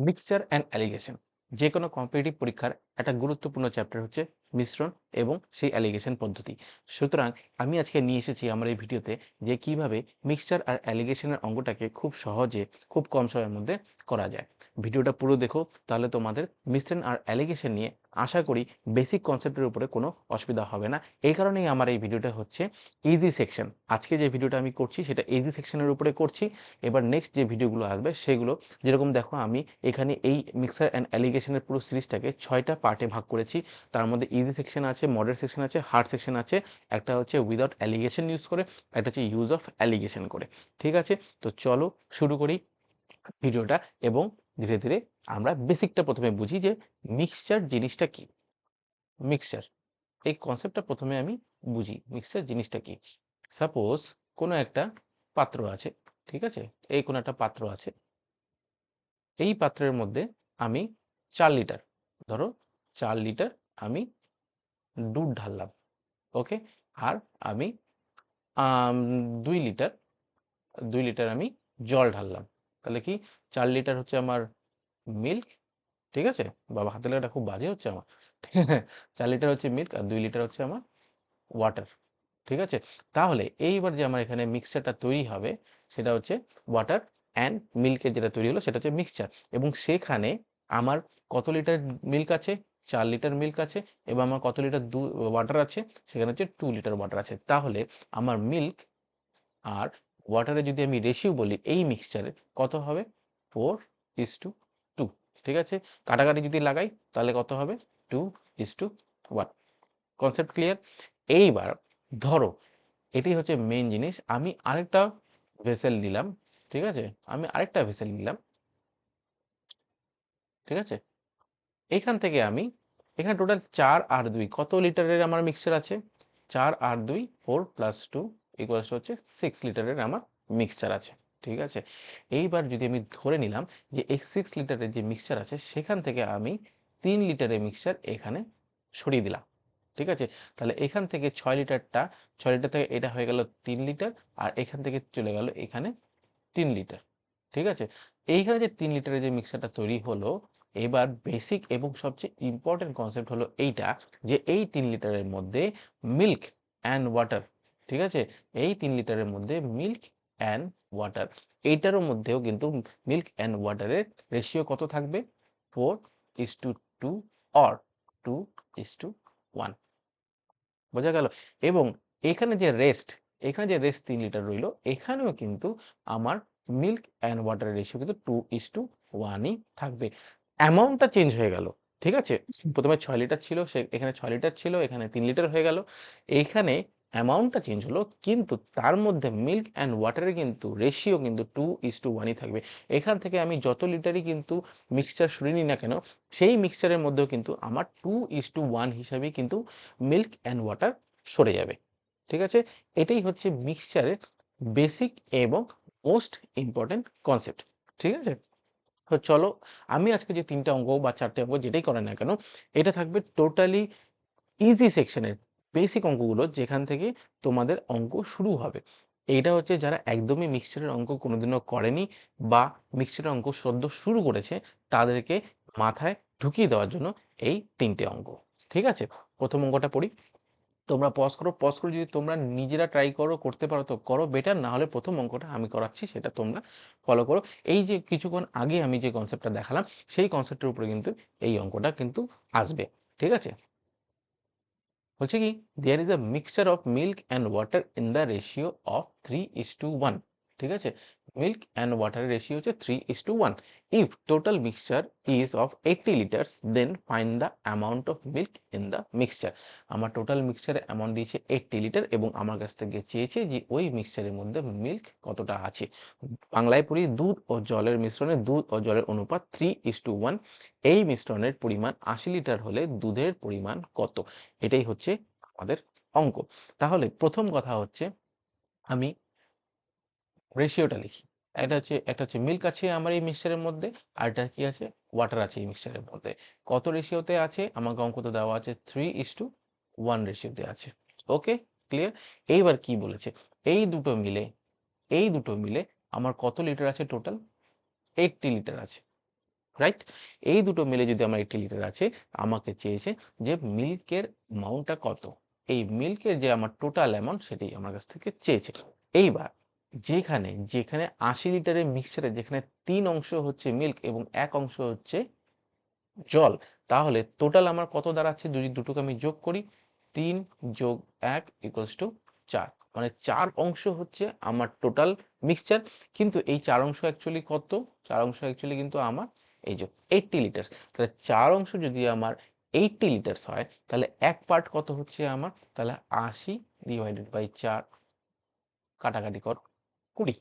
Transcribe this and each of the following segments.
Mixture and allegation যে কোনো competitive পরীক্ষার একটা গুরুত্বপূর্ণ চ্যাপ্টার হচ্ছে মিশ্রণ এবং সেই অ্যালিগেশন পদ্ধতি। সুতরাং আমি আজকে নিয়ে এসেছি আমার এই ভিডিওতে যে কীভাবে মিক্সচার আর অ্যালিগেশনের অঙ্গটাকে খুব সহজে, খুব কম সময়ের মধ্যে করা যায়। ভিডিওটা পুরো দেখো, তাহলে তোমাদের মিশ্রণ আর অ্যালিগেশন নিয়ে আশা করি বেসিক কনসেপ্টের উপরে কোনো অসুবিধা হবে না। এই কারণেই আমার এই ভিডিওটা হচ্ছে ইজি সেকশন আজকে যে ভিডিওটা আমি করছি, সেটা ইজি সেকশনের উপরে করছি। এবার নেক্সট যে ভিডিওগুলো আসবে, সেগুলো যেরকম দেখো, আমি এখানে এই মিক্সার অ্যান্ড অ্যালিগেশনের পুরো সিরিজটাকে ছয়টা পার্টে ভাগ করেছি। তার মধ্যে ইজি সেকশন আছে মডারেট সেকশন আছে হার্ড সেকশন আছে, একটা হচ্ছে উইদাউট অ্যালিগেশন ইউজ করে, একটা হচ্ছে ইউজ অফ অ্যালিগেশন করে, ঠিক আছে? তো চলো শুরু করি ভিডিওটা এবং ধীরে ধীরে আমরা বেসিকটা প্রথমে বুঝি যে মিক্সচার জিনিসটা কি? মিক্সচার এই কনসেপ্টটা প্রথমে আমি বুঝি মিক্সচার জিনিসটা কি? সাপোজ কোনো একটা পাত্র আছে, ঠিক আছে? এই কোনো একটা পাত্র আছে, এই পাত্রের মধ্যে আমি চার লিটার ধরো চার লিটার আমি দুধ ঢাললাম ওকে আর আমি দুই লিটার দুই লিটার আমি জল ঢাললাম। তাহলে কি? চার লিটার হচ্ছে আমার মিল্ক ঠিক আছে? বাবা হাতে লেখাটা খুব বাজে হচ্ছে আমার। চার লিটার হচ্ছে মিল্ক আর দুই লিটার হচ্ছে আমার ওয়াটার ঠিক আছে? তাহলে এইবার যে আমার এখানে মিক্সচারটা তৈরি হবে, সেটা হচ্ছে ওয়াটার অ্যান্ড মিল্কের যেটা তৈরি হলো, সেটা হচ্ছে মিক্সচার এবং সেখানে আমার কত লিটার মিল্ক আছে? চার লিটার মিল্ক আছে এবং আমার কত লিটার দু ওয়াটার আছে, সেখানে হচ্ছে টু লিটার ওয়াটার আছে। তাহলে আমার মিল্ক আর ওয়াটারে যদি আমি রেশিও বলি, এই মিক্সচারে কত হবে? ফোর ইস টু টু ঠিক আছে? কাটাকাটি যদি লাগাই, তাহলে কত হবে? Two is to one concept clear এইবার ধরো, এটি হচ্ছে মেন জিনিস, আমি আরেকটা ভেসেল নিলাম, ঠিক আছে? আমি আরেকটা ভেসেল নিলাম, ঠিক আছে? এইখান থেকে আমি এখানে টোটাল চার আর দুই। কত লিটারের আমার মিক্সচার আছে? চার আর দুই ফোর প্লাস টু ইকুয়ালস হচ্ছে সিক্স লিটারের আমার মিক্সচার আছে। ঠিক আছে? এইবার যদি আমি ধরে নিলাম যে এই সিক্স লিটারের যে মিক্সচার আছে, সেখান থেকে আমি তিন লিটারের মিক্সচার এখানে সরিয়ে দিলাম। ঠিক আছে? তাহলে এখান থেকে ছয় লিটারটা, ছয় লিটার থেকে এটা হয়ে গেল তিন লিটার আর এখান থেকে চলে গেল এখানে তিন লিটার। ঠিক আছে? এইখানে যে তিন লিটারের যে মিক্সারটা তৈরি হলো এবার বেসিক এবং সবচেয়ে ইম্পর্টেন্ট কনসেপ্ট হলো এইটা যে এই তিন লিটারের মধ্যে মিল্ক অ্যান্ড ওয়াটার ঠিক আছে? এই তিন লিটারের মধ্যে মিল্ক অ্যান্ড ওয়াটার এইটারও মধ্যেও কিন্তু মিল্ক অ্যান্ড ওয়াটারের রেশিও কত থাকবে? Four is to two or two is to one বোঝা গেল? এবং এখানে যে রেস্ট এখানে যে রেস্ট তিন লিটার রইল, এখানেও কিন্তু আমার মিল্ক অ্যান্ড ওয়াটারের রেশিও কিন্তু টু ইস টু ওয়ানই থাকবে। অ্যামাউন্টটা চেঞ্জ হয়ে গেল ঠিক আছে? প্রথমে ছয় লিটার ছিল সে এখানে ছয় লিটার ছিল এখানে তিন লিটার হয়ে গেল। এইখানে অ্যামাউন্টটা চেঞ্জ হলো কিন্তু তার মধ্যে মিল্ক অ্যান্ড ওয়াটারের কিন্তু রেশিও কিন্তু টু ইস টু ওয়ানই থাকবে। এখান থেকে আমি যত লিটারই কিন্তু মিক্সচার সরিয়ে নিই না কেন সেই মিক্সচারের মধ্যেও কিন্তু আমার টু ইস টু ওয়ান হিসাবেই কিন্তু মিল্ক অ্যান্ড ওয়াটার সরে যাবে ঠিক আছে? এটাই হচ্ছে মিক্সচারের বেসিক এবং মোস্ট ইম্পর্টেন্ট কনসেপ্ট ঠিক আছে? চলো, আমি আজকে যে তিনটা অঙ্ক বা চারটে অঙ্ক যেটাই করে না কেন, এটা থাকবে টোটালি ইজি সেকশনের বেসিক অঙ্কগুলো যেখান থেকে তোমাদের অঙ্ক শুরু হবে। এইটা হচ্ছে যারা একদমই মিক্সচারের অঙ্ক কোনোদিনও করেনি বা মিক্সচারের অঙ্ক সদ্য শুরু করেছে, তাদেরকে মাথায় ঢুকিয়ে দেওয়ার জন্য এই তিনটে অঙ্ক। ঠিক আছে? প্রথম অঙ্কটা পড়ি। তোমরা পজ করো পজ করে যদি তোমরা নিজেরা ট্রাই করো, করতে পারো, তো করো বেটার না হলে প্রথম অঙ্কটা আমি করাচ্ছি, সেটা তোমরা ফলো করো। এই যে কিছুক্ষণ আগে আমি যে কনসেপ্টটা দেখালাম, সেই কনসেপ্টের উপরে কিন্তু এই অঙ্কটা কিন্তু আসবে, ঠিক আছে? বলছে কি there is a mixture of milk and water in the ratio of three is to one ঠিক আছে? মিল্ক অ্যান্ড ওয়াটারের রেশিও হচ্ছে three is to one if total mixture is of eighty litres then find the amount of milk in the mixture আমার total মিক্সচারের amount দিয়েছে eighty litre এবং আমার কাছ থেকে চেয়েছে যে ওই মিক্সচারের মধ্যে মিল্ক কতটা আছে। বাংলায় পড়ি দুধ ও জলের মিশ্রণে দুধ ও জলের অনুপাত থ্রি ইস টু ওয়ান এই মিশ্রণের পরিমাণ আশি লিটার হলে দুধের পরিমাণ কত? এটাই হচ্ছে আমাদের অঙ্ক। তাহলে প্রথম কথা হচ্ছে আমি রেশিওটা লিখি। এটা হচ্ছে, একটা হচ্ছে মিল্ক আছে আমার এই মিক্সচারের মধ্যে, আর এটা কি আছে? ওয়াটার আছে এই মিক্সচারের মধ্যে। কত রেশিওতে আছে? আমাকে অঙ্কতে দেওয়া আছে? থ্রি ইস টু ওয়ান রেশিওতে আছে। ওকে ক্লিয়ার এইবার কি বলেছে? এই দুটো মিলে, এই দুটো মিলে আমার কত লিটার আছে টোটাল এইটটি লিটার আছে। রাইট এই দুটো মিলে যদি আমার এইটটি লিটার আছে, আমাকে চেয়েছে যে মিল্কের অ্যামাউন্টটা কত? এই মিল্কের যে আমার টোটাল অ্যামাউন্ট সেটি আমার কাছ থেকে চেয়েছে। এইবার যেখানে যেখানে আশি লিটারের মিক্সচারে যেখানে তিন অংশ হচ্ছে মিল্ক এবং এক অংশ হচ্ছে জল, তাহলে টোটাল আমার কত দাঁড়াচ্ছে? যদি দুটোকে আমি যোগ করি, তিন যোগ এক ইকুয়ালস টু চার। মানে চার অংশ হচ্ছে আমার টোটাল মিক্সচার কিন্তু এই চার অংশ অ্যাকচুয়ালি কত? চার অংশ অ্যাকচুয়ালি কিন্তু আমার এই যে এইটটি লিটার্স তাহলে চার অংশ যদি আমার এইটটি লিটার্স হয়, তাহলে এক পার্ট কত হচ্ছে আমার? তাহলে আশি ডিভাইডেড বাই চার। কাটাকাটি কর। কুড়ি,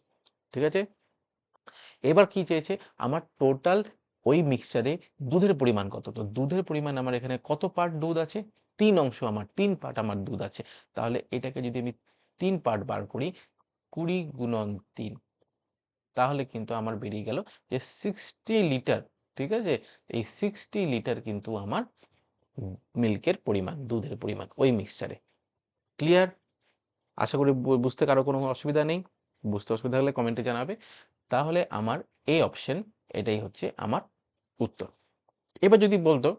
ঠিক আছে? এবার কি চেয়েছে? আমার টোটাল ওই মিক্সচারে দুধের পরিমাণ কত? তো দুধের পরিমাণ আমার এখানে কত পার্ট দুধ আছে? তিন অংশ আমার, তিন পার্ট আমার দুধ আছে। তাহলে এটাকে যদি আমি তিন পার্ট বার করি, কুড়ি গুণন তিন, তাহলে কিন্তু আমার বেরিয়ে গেল যে সিক্সটি লিটার ঠিক আছে? এই সিক্সটি লিটার কিন্তু আমার মিল্কের পরিমাণ, দুধের পরিমাণ ওই মিক্সচারে ক্লিয়ার আশা করি বুঝতে কারও কোনো অসুবিধা নেই। বুঝতে অসুবিধা হলে কমেন্টে জানাবে। তাহলে আমার এ অপশন এটাই হচ্ছে আমার উত্তর। এবার যদি বলতো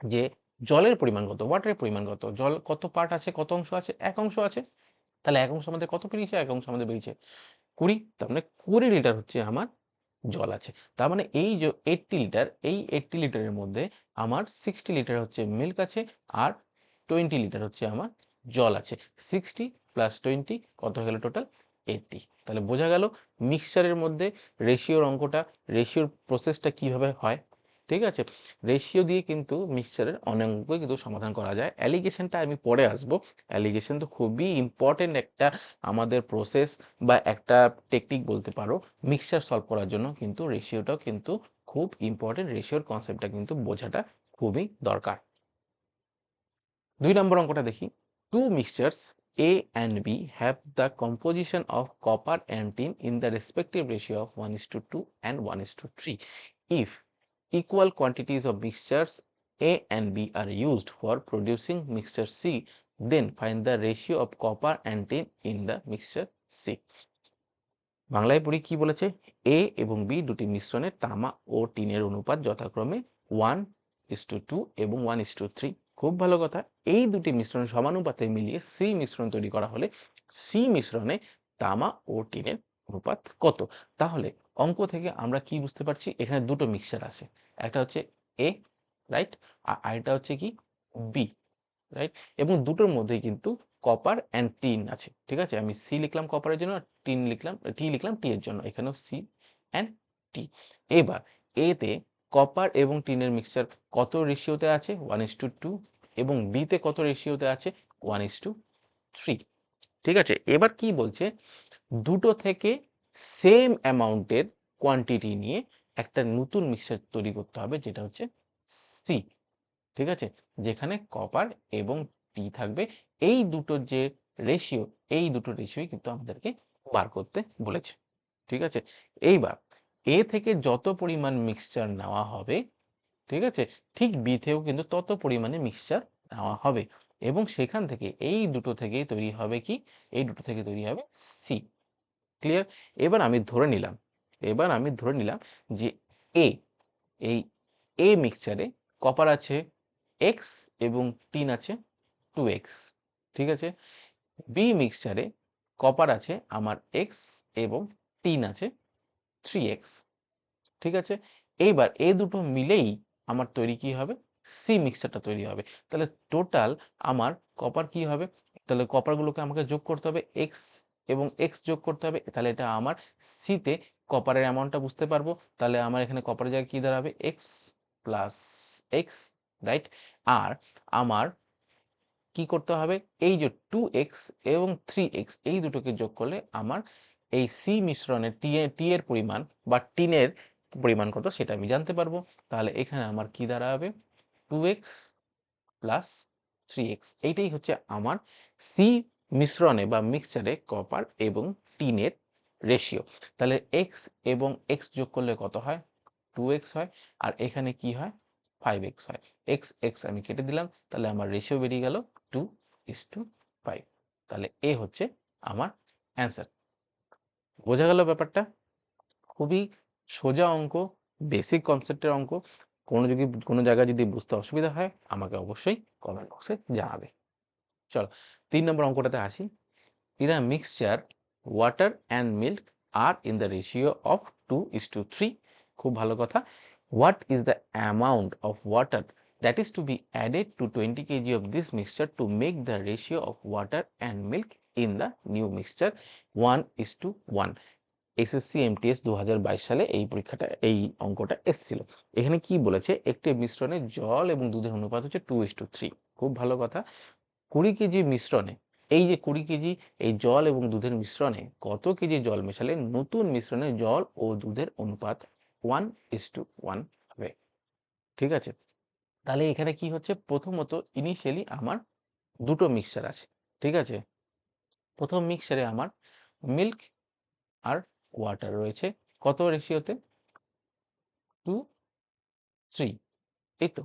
যে জলের পরিমাণ কত ওয়াটারের পরিমাণ কত, জল কত পার্ট আছে, কত অংশ আছে, এক অংশ আছে, তাহলে এক অংশ আমাদের কত বেরিয়েছে, এক অংশ আমাদের বেরিয়েছে কুড়ি, তার মানে কুড়ি লিটার হচ্ছে আমার জল আছে। তার মানে এই যে এইটটি লিটার এই এইটটি লিটারের মধ্যে আমার সিক্সটি লিটার হচ্ছে মিল্ক আছে আর টোয়েন্টি লিটার হচ্ছে আমার জল আছে। সিক্সটি প্লাস টোয়েন্টি কত হয়ে গেল টোটাল এইটটি তাহলে বোঝা গেল মিক্সচারের মধ্যে রেশিওর অঙ্কটা রেশিওর প্রসেসটা কীভাবে হয়? ঠিক আছে? রেশিও দিয়ে কিন্তু মিক্সচারের অনেক কিন্তু সমাধান করা যায়। অ্যালিগেশনটা আমি পরে আসব। অ্যালিগেশন তো খুবই ইম্পর্টেন্ট একটা আমাদের প্রসেস বা একটা টেকনিক বলতে পারো। মিক্সচার সলভ করার জন্য কিন্তু রেশিওটাও কিন্তু খুব ইম্পর্টেন্ট রেশিওর কনসেপ্টটা কিন্তু বোঝাটা খুবই দরকার। দুই নম্বর অঙ্কটা দেখি। Two mixtures A and B have the composition of copper and tin in the respective ratio of 1 is to 2 and 1 is to 3. If equal quantities of mixtures A and B are used for producing mixture C, then find the ratio of copper and tin in the mixture C. বাংলায় পড়ি কি বলেছে এ এবং B দুটি মিশ্রণে তামা ও টিনের অনুপাত যথাক্রমে ওয়ান ইস টু টু এবং ওয়ান ইস টু থ্রি খুব ভালো কথা। এই দুটি মিশ্রণ সমানুপাতে মিলিয়ে সি মিশ্রণ তৈরি করা হলে সি মিশ্রণে তামা ও টিনের অনুপাত কত? তাহলে অঙ্ক থেকে আমরা কি বুঝতে পারছি? এখানে দুটো মিক্সচার আছে। একটা হচ্ছে এ, রাইট? আর আরেকটা হচ্ছে কি? B, right? এবং দুটোর মধ্যেই কিন্তু কপার অ্যান্ড টিন আছে, ঠিক আছে? আমি সি লিখলাম কপারের জন্য আর টিন লিখলাম, টি লিখলাম টি এর জন্য। এখানেও সি অ্যান্ড টি। এবার এতে কপার এবং টিনের মিক্সচার কত রেশিওতে আছে? ওয়ান ইস টু টু এবং বিতে কত রেশিওতে আছে? ওয়ান ইস টু থ্রি ঠিক আছে? এবার কি বলছে? দুটো থেকে সেম অ্যামাউন্টের কোয়ান্টিটি নিয়ে একটা নতুন মিক্সচার তৈরি করতে হবে, যেটা হচ্ছে সি ঠিক আছে? যেখানে কপার এবং টি থাকবে। এই দুটোর যে রেশিও এই দুটো রেশিওই কিন্তু আমাদেরকে বার করতে বলেছে ঠিক আছে? এইবার এ থেকে যত পরিমাণ মিক্সচার নেওয়া হবে, ঠিক আছে? ঠিক বি থেকেও কিন্তু তত পরিমাণে মিক্সচার নেওয়া হবে। এবং সেখান থেকে এই দুটো থেকে তৈরি হবে কি? এই দুটো থেকে তৈরি হবে সি ক্লিয়ার এবার আমি ধরে নিলাম, এবার আমি ধরে নিলাম যে এ এই এ মিক্সচারে কপার আছে এক্স এবং টিন আছে টু এক্স ঠিক আছে? বি মিক্সচারে কপার আছে আমার এক্স এবং টিন আছে থ্রি এক্স ঠিক আছে? এইবার এ দুটো মিলেই আমার তৈরি কি হবে? সি মিক্সচারটা তৈরি হবে। তাহলে টোটাল আমার কপার কি হবে? তাহলে কপারগুলোকে আমাকে যোগ করতে হবে এক্স এবং এক্স যোগ করতে হবে। তাহলে এটা আমার সিতে কপারের অ্যামাউন্টটা বুঝতে পারব। তাহলে আমার এখানে কপারের জায়গায় কি দাঁড়াবে? এক্স প্লাস এক্স রাইট আর আমার কি করতে হবে? এই যে টু এক্স এবং থ্রি এক্স এই দুটোকে যোগ করলে আমার এই সি মিশ্রণের টি টি এর পরিমাণ বা টিনের পরিমাণ কত সেটা আমি জানতে পারব। তাহলে এখানে আমার কি দাঁড়াবে? Two X plus three X এইটাই হচ্ছে আমার সি মিশ্রণে বা মিক্সচারে কপার এবং টিনের রেশিও তাহলে এক্স এবং এক্স যোগ করলে কত হয়? টু এক্স হয়। আর এখানে কি হয়? ফাইভ এক্স হয়। এক্স এক্স আমি কেটে দিলাম। তাহলে আমার রেশিও বেরিয়ে গেল টু ইস টু ফাইভ তাহলে এ হচ্ছে আমার অ্যান্সার বোঝা গেল ব্যাপারটা? খুবই সোজা অঙ্ক বেসিক কনসেপ্টের অঙ্ক, কোনো যদি, কোনো জায়গায় যদি বুঝতে অসুবিধা হয়, আমাকে অবশ্যই কমেন্ট বক্সে জানাবে। চলো, তিন নম্বর অঙ্কটাতে আসি। In a mixture water and milk R in the ratio of two is to three খুব ভালো কথা। What is the amount of water that is to be added to 20 kg of this mixture to make the ratio of water and milk in the new mixture? 1 is to 1 SSC MTS দু সালে এই পরীক্ষাটা, এই অঙ্কটা এসছিল। এখানে কি বলেছে? একটি মিশ্রণে জল এবং দুধের অনুপাত হচ্ছে টু ইস টু থ্রি খুব ভালো কথা। কুড়ি কেজি মিশ্রণে, এই যে কুড়ি কেজি, এই জল এবং দুধের মিশ্রণে কত কেজি জল মেশালে নতুন মিশ্রণে জল ও দুধের অনুপাত ওয়ান ইস টু ওয়ান হবে। ঠিক আছে? তাহলে এখানে কি হচ্ছে? প্রথমত ইনিশিয়ালি আমার দুটো মিক্সচার আছে। ঠিক আছে? প্রথম মিক্সচারে আমার মিল্ক আর ওয়াটার রয়েছে। কত রেশিওতে টু থ্রি এই তো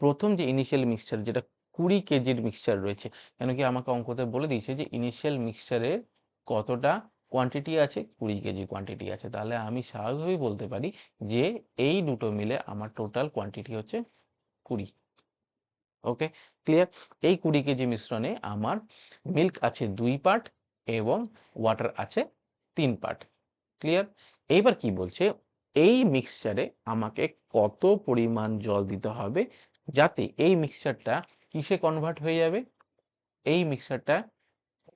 প্রথম যে ইনিশিয়াল মিক্সচার যেটা কুড়ি কেজির মিক্সচার রয়েছে কেন কি আমাকে অঙ্কতে বলে দিয়েছে যে ইনিশিয়াল মিক্সচারের কতটা কোয়ান্টিটি আছে? কুড়ি কেজি কোয়ান্টিটি আছে। তাহলে আমি স্বাভাবিকভাবেই বলতে পারি যে এই দুটো মিলে আমার টোটাল কোয়ান্টিটি হচ্ছে কুড়ি। ওকে ক্লিয়ার এই কুড়ি কেজি মিশ্রণে আমার মিল্ক আছে দুই পার্ট এবং ওয়াটার আছে তিন পার্ট ক্লিয়ার এইবার কি বলছে? এই মিক্সচারে আমাকে কত পরিমাণ জল দিতে হবে যাতে এই মিক্সচারটা কিসে কনভার্ট হয়ে যাবে? এই মিক্সচারটা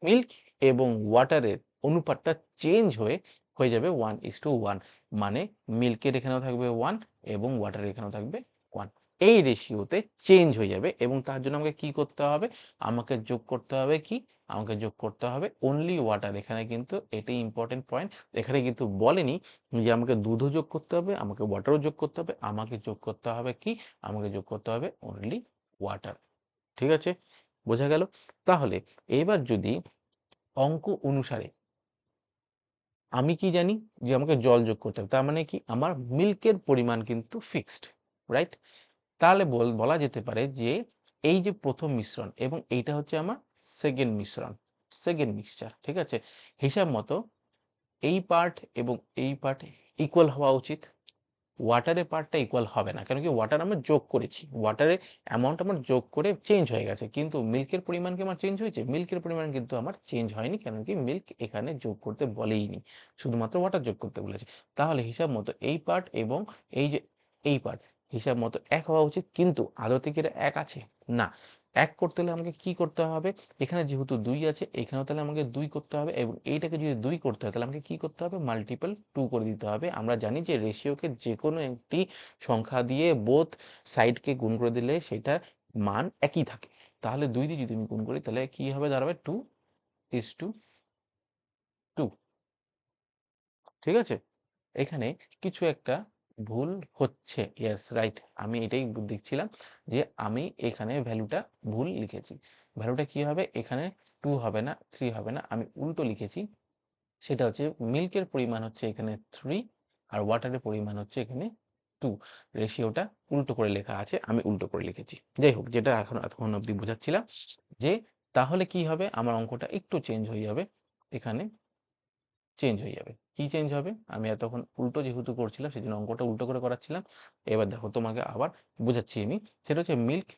মিল্ক এবং ওয়াটারের অনুপাতটা চেঞ্জ হয়ে হয়ে যাবে ওয়ান ইস টু ওয়ান মানে মিল্কের এখানেও থাকবে ওয়ান এবং ওয়াটারের এখানেও থাকবে এই রেশিওতে চেঞ্জ হয়ে যাবে এবং তার জন্য আমাকে কি করতে হবে? আমাকে যোগ করতে হবে কি? আমাকে যোগ করতে হবে অনলি ওয়াটার এখানে কিন্তু এটাই ইম্পর্টেন্ট পয়েন্ট এখানে কিন্তু বলেনি যে আমাকে দুধও যোগ করতে হবে, আমাকে ওয়াটারও যোগ করতে হবে, আমাকে যোগ করতে হবে কি? আমাকে যোগ করতে হবে অনলি ওয়াটার ঠিক আছে? বোঝা গেল? তাহলে এবার যদি অঙ্ক অনুসারে আমি কি জানি যে আমাকে জল যোগ করতে হবে, তার মানে কি? আমার মিল্কের পরিমাণ কিন্তু ফিক্সড রাইট তাহলে বলা যেতে পারে যে এই যে প্রথম মিশ্রণ এবং এইটা হচ্ছে আমার সেকেন্ড মিশ্রণ সেকেন্ড মিক্সচার ঠিক আছে? হিসাব মতো এই পার্ট এবং এই পার্ট ইকুয়াল হওয়া উচিত। ওয়াটারের পার্টটা ইকুয়াল হবে না কেন কি ওয়াটার আমরা যোগ করেছি। ওয়াটারের অ্যামাউন্ট আমার যোগ করে চেঞ্জ হয়ে গেছে, কিন্তু মিল্কের পরিমাণ কি আমার চেঞ্জ হয়েছে? মিল্কের পরিমাণ কিন্তু আমার চেঞ্জ হয়নি কেন কি মিল্ক এখানে যোগ করতে বলেইনি, শুধুমাত্র ওয়াটার যোগ করতে বলেছে। তাহলে হিসাব মতো এই পার্ট এবং এই যে, এই পার্ট হিসাব মতো এক হওয়া উচিত, কিন্তু আদতে কি এটা এক আছে? না। এক করতে হলে আমাকে কি করতে হবে? এখানে যেহেতু দুই আছে, এখানেও তাহলে আমাকে দুই করতে হবে এবং এইটাকে যদি দুই করতে হয়, তাহলে আমাকে কি করতে হবে? মাল্টিপল টু করে দিতে হবে। আমরা জানি যে রেশিওকে যে কোনো একটি সংখ্যা দিয়ে বোথ সাইডকে গুণ করে দিলে সেটার মান একই থাকে। তাহলে দুই দিয়ে যদি আমি গুণ করি, তাহলে কি হবে? দাঁড়াবে টু ইস টু টু ঠিক আছে? এখানে কিছু একটা ভুল হচ্ছে। ইয়েস রাইট আমি এটাই দেখছিলাম যে আমি এখানে ভ্যালুটা ভুল লিখেছি। ভ্যালুটা কি হবে? এখানে টু হবে না থ্রি হবে না। আমি উল্টো লিখেছি। সেটা হচ্ছে মিল্কের পরিমাণ হচ্ছে এখানে থ্রি আর ওয়াটারের পরিমাণ হচ্ছে এখানে টু রেশিওটা উল্টো করে লেখা আছে, আমি উল্টো করে লিখেছি। যাই হোক, যেটা এখন, এতক্ষণ অব্দি বোঝাচ্ছিলাম যে তাহলে কি হবে? আমার অঙ্কটা একটু চেঞ্জ হয়ে যাবে। এখানে চেঞ্জ হয়ে যাবে। কি চেঞ্জ হবে? আমি এতক্ষণ উল্টো যেহেতু করছিলাম সেই জন্য অঙ্কটা উল্টো করে করাচ্ছিলাম। এবার দেখো, তোমাকে আবার বোঝাচ্ছি আমি। সেটা হচ্ছে মিল্ক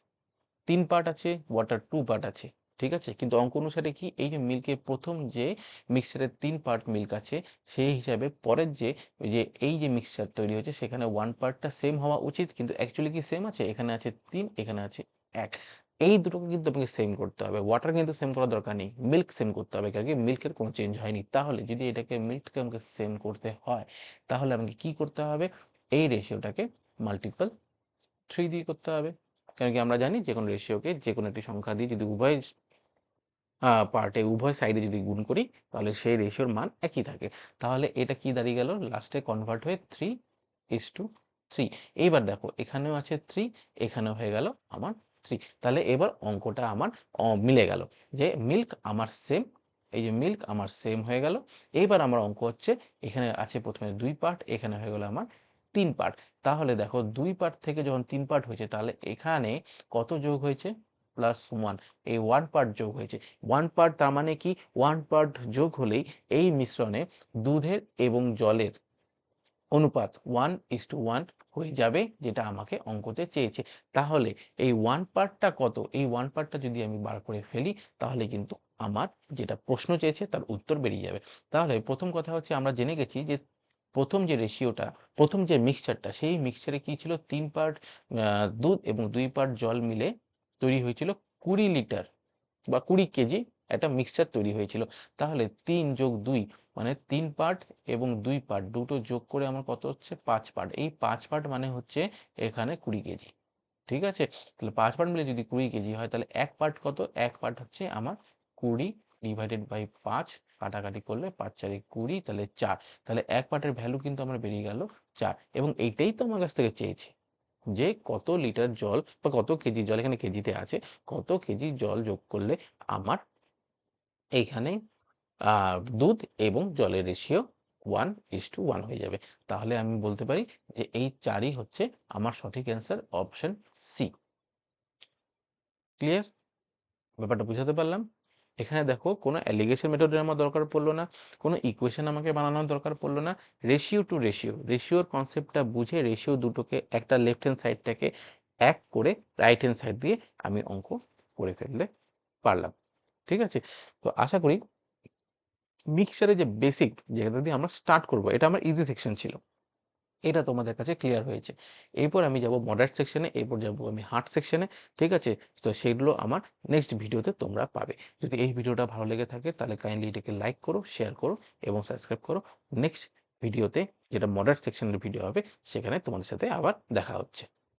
তিন পার্ট আছে ওয়াটার টু পার্ট আছে, ঠিক আছে? কিন্তু অঙ্ক অনুসারে কি? এই যে মিল্কের প্রথম যে মিক্সচারের তিন পার্ট মিল্ক আছে, সেই হিসাবে পরের যে যে এই যে মিক্সচার তৈরি হয়েছে, সেখানে ওয়ান পার্টটা সেম হওয়া উচিত। কিন্তু অ্যাকচুয়ালি কি সেম আছে? এখানে আছে তিন, এখানে আছে এক। এই দুটোকে কিন্তু আপনাকে সেম করতে হবে। ওয়াটার কিন্তু সেম করার দরকার নেই। মিল্ক সেম করতে হবে, কারণ কি মিল্কের কোনো চেঞ্জ হয়নি। তাহলে যদি এটাকে মিল্ককে আমাকে সেম করতে হয়, তাহলে আমাকে কি করতে হবে? এই রেশিওটাকে মাল্টিপল থ্রি দিয়ে করতে হবে। কারণ কি আমরা জানি যে কোনো রেশিওকে যে কোনো একটি সংখ্যা দিয়ে যদি উভয় পার্টে উভয় সাইডে যদি গুণ করি, তাহলে সেই রেশিওর মান একই থাকে। তাহলে এটা কি দাঁড়িয়ে গেল? লাস্টে কনভার্ট হয়ে থ্রি ইস টু থ্রি এইবার দেখো, এখানেও আছে থ্রি এখানেও হয়ে গেল আমার থ্রি। তাহলে এবার অঙ্কটা আমার মিলে গেল। যে মিল্ক আমার সেম এই যে মিল্ক আমার সেম হয়ে গেল। এইবার আমার অঙ্ক হচ্ছে, এখানে আছে প্রথমে দুই পার্ট এখানে হয়ে গেল আমার তিন পার্ট তাহলে দেখো দুই পার্ট থেকে যখন তিন পার্ট হয়েছে, তাহলে এখানে কত যোগ হয়েছে? প্লাস ওয়ান এই ওয়ান পার্ট যোগ হয়েছে। ওয়ান পার্ট তার মানে কি? ওয়ান পার্ট যোগ হলেই এই মিশ্রণে দুধের এবং জলের অনুপাত ওয়ান ইস টু ওয়ান হয়ে যাবে যেটা আমাকে অঙ্কতে চেয়েছে। তাহলে এই ওয়ান পার্টটা কত? এই ওয়ান পার্টটা যদি আমি বার করে ফেলি, তাহলে কিন্তু আমার যেটা প্রশ্ন চেয়েছে তার উত্তর বেরিয়ে যাবে। তাহলে প্রথম কথা হচ্ছে আমরা জেনে গেছি যে প্রথম যে রেশিওটা প্রথম যে মিক্সচারটা সেই মিক্সচারে কি ছিল? তিন পার্ট দুধ এবং দুই পার্ট জল মিলে তৈরি হয়েছিল কুড়ি লিটার বা কুড়ি কেজি একটা মিক্সচার তৈরি হয়েছিল। তাহলে তিন যোগ দুই মানে তিন পার্ট এবং দুই পার্ট দুটো যোগ করে আমার কত হচ্ছে? পাঁচ পার্ট এই পাঁচ পার্ট মানে হচ্ছে এখানে কুড়ি কেজি। ঠিক আছে? তাহলে পাঁচ পার্ট মিলে যদি কুড়ি কেজি হয়, তাহলে এক পার্ট কত? এক পার্ট হচ্ছে আমার কুড়ি ডিভাইডেড বাই পাঁচ। কাটাকাটি করলে পাঁচ চারে কুড়ি, তাহলে চার। তাহলে এক পার্টের ভ্যালু কিন্তু আমার বেরিয়ে গেল চার। এবং এইটাই তো আমার কাছ থেকে চেয়েছে যে কত লিটার জল বা কত কেজি জল এখানে কেজিতে আছে, কত কেজি জল যোগ করলে আমার এইখানে দুধ এবং জলের ratio one is to one হয়ে যাবে। তাহলে আমি বলতে পারি যে এই চারই হচ্ছে আমার সঠিক অ্যান্সার অপশন সি ক্লিয়ার ব্যাপারটা বুঝাতে পারলাম? এখানে দেখো, কোনো অ্যালিগেশন মেথডের আমার দরকার পড়ল না, কোনো ইকুয়েশন আমাকে বানানোর দরকার পড়ল না। রেশিও টু রেশিও রেশিওর কনসেপ্টটা বুঝে রেশিও দুটোকে একটা লেফট হ্যান্ড সাইডটাকে এক করে রাইট হ্যান্ড সাইড দিয়ে আমি অঙ্ক করে ফেলতে পারলাম। ঠিক আছে? তো আশা করি মিক্সচারে যে বেসিক যেটা দিয়ে আমরা স্টার্ট করব, এটা আমার ইজি সেকশন ছিল। এটা তোমাদের কাছে ক্লিয়ার হয়েছে। এরপর আমি যাব মডারেট সেকশনে এরপর যাব আমি হার্ট সেকশনে ঠিক আছে? তো সেগুলো আমার নেক্সট ভিডিওতে তোমরা পাবে। যদি এই ভিডিওটা ভালো লেগে থাকে, তাহলে কাইন্ডলি এটাকে লাইক করো শেয়ার করো এবং সাবস্ক্রাইব করো। নেক্সট ভিডিওতে যেটা মডারেট সেকশনের ভিডিও হবে, সেখানে তোমাদের সাথে আবার দেখা হচ্ছে।